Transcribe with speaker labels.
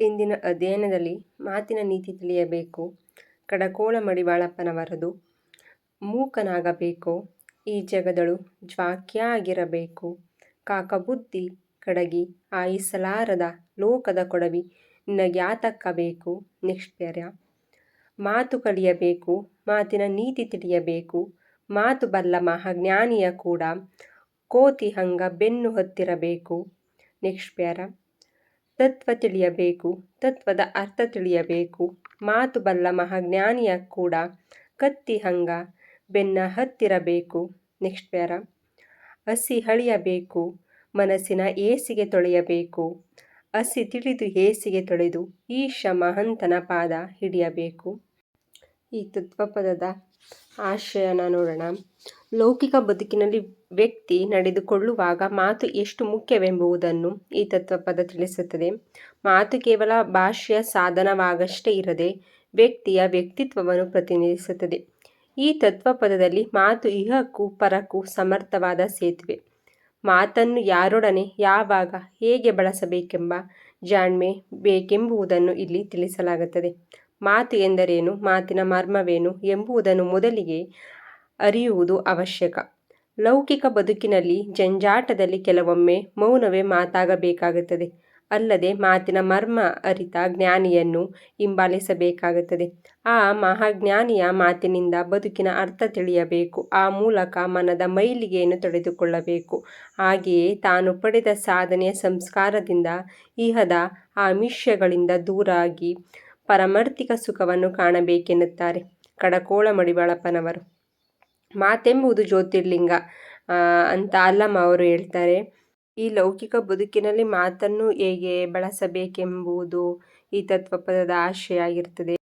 Speaker 1: ಇಂದಿನ ಅಧ್ಯಯನದಲ್ಲಿ ಮಾತಿನ ನೀತಿ ತಿಳಿಯಬೇಕು. ಕಡಕೋಳ ಮಡಿವಾಳಪ್ಪನವರದು. ಮೂಕನಾಗಬೇಕು. ಈ ಜಗದಳು ಜ್ವಾಕ್ಯಾಗಿರಬೇಕು. ಕಾಕಬುದ್ಧಿ ಕಡಗಿ ಆಯಿಸಲಾರದ ಲೋಕದ ಕೊಡವಿ ನಗ್ಯಾತಕ್ಕಬೇಕು ನಿಷ್ಠರ್ಯ. ನಿಷ್ಠುರ ಮಾತು ಕಲಿಯಬೇಕು, ಮಾತಿನ ನೀತಿ ತಿಳಿಯಬೇಕು. ಮಾತು ಬಲ್ಲ ಮಹಾಜ್ಞಾನಿಯ ಕೂಡ ಕೋತಿ ಹಂಗ ಬೆನ್ನು ಹೊತ್ತಿರಬೇಕು ನಿಷ್ಠುರ ತತ್ವ ತಿಳಿಯಬೇಕು, ತತ್ವದ ಅರ್ಥ ತಿಳಿಯಬೇಕು. ಮಾತು ಬಲ್ಲ ಮಹಾಜ್ಞಾನಿಯ ಕೂಡ ಕತ್ತಿ ಹಂಗ ಬೆನ್ನ ಹತ್ತಿರಬೇಕು. Next para. ಹಸಿ ಹಳಿಯಬೇಕು, ಮನಸ್ಸಿನ ಏಸಿಗೆ ತೊಳೆಯಬೇಕು. ಹಸಿ ತಿಳಿದು ಏಸಿಗೆ ತೊಳೆದು ಈಶ ಮಹಂತನ ಪಾದ ಹಿಡಿಯಬೇಕು. ಈ ತತ್ವಪದದ ಆಶಯನ ನೋಡೋಣ. ಲೌಕಿಕ ಬದುಕಿನಲ್ಲಿ ವ್ಯಕ್ತಿ ನಡೆದುಕೊಳ್ಳುವಾಗ ಮಾತು ಎಷ್ಟು ಮುಖ್ಯವೆಂಬುದನ್ನು ಈ ತತ್ವಪದ ತಿಳಿಸುತ್ತದೆ. ಮಾತು ಕೇವಲ ಭಾಷೆಯ ಸಾಧನವಾಗಷ್ಟೇ ಇರದೆ ವ್ಯಕ್ತಿಯ ವ್ಯಕ್ತಿತ್ವವನ್ನು ಪ್ರತಿನಿಧಿಸುತ್ತದೆ. ಈ ತತ್ವಪದದಲ್ಲಿ ಮಾತು ಇಹಕ್ಕೂ ಪರಕ್ಕೂ ಸಮರ್ಥವಾದ ಸೇತುವೆ. ಮಾತನ್ನು ಯಾರೊಡನೆ, ಯಾವಾಗ, ಹೇಗೆ ಬಳಸಬೇಕೆಂಬ ಜಾಣ್ಮೆ ಬೇಕೆಂಬುದನ್ನು ಇಲ್ಲಿ ತಿಳಿಸಲಾಗುತ್ತದೆ. ಮಾತು ಎಂದರೇನು, ಮಾತಿನ ಮರ್ಮವೇನು ಎಂಬುದನ್ನು ಮೊದಲಿಗೆ ಅರಿಯುವುದು ಅವಶ್ಯಕ. ಲೌಕಿಕ ಬದುಕಿನಲ್ಲಿ ಜಂಜಾಟದಲ್ಲಿ ಕೆಲವೊಮ್ಮೆ ಮೌನವೇ ಮಾತಾಗಬೇಕಾಗುತ್ತದೆ. ಅಲ್ಲದೆ ಮಾತಿನ ಮರ್ಮ ಅರಿತ ಜ್ಞಾನಿಯನ್ನು ಹಿಂಬಾಲಿಸಬೇಕಾಗುತ್ತದೆ. ಆ ಮಹಾಜ್ಞಾನಿಯ ಮಾತಿನಿಂದ ಬದುಕಿನ ಅರ್ಥ ತಿಳಿಯಬೇಕು. ಆ ಮೂಲಕ ಮನದ ಮೈಲಿಗೆಯನ್ನು ತೊಡೆದುಕೊಳ್ಳಬೇಕು ಹಾಗೆಯೇ ತಾನು ಪಡೆದ ಸಾಧನೆಯ ಸಂಸ್ಕಾರದಿಂದ ಇಹದ ಆಮಿಷಗಳಿಂದ ದೂರಾಗಿ ಪರಮಾರ್ಥಿಕ ಸುಖವನ್ನು ಕಾಣಬೇಕೆನ್ನುತ್ತಾರೆ ಕಡಕೋಳ ಮಡಿವಾಳಪ್ಪನವರು. ಮಾತೆಂಬುದು ಜ್ಯೋತಿರ್ಲಿಂಗ ಅಂತ ಅಲ್ಲಮ ಅವರು ಹೇಳ್ತಾರೆ. ಈ ಲೌಕಿಕ ಬದುಕಿನಲ್ಲಿ ಮಾತನ್ನು ಹೇಗೆ ಬಳಸಬೇಕೆಂಬುದು ಈ ತತ್ವಪದದ ಆಶಯ ಆಗಿರ್ತದೆ.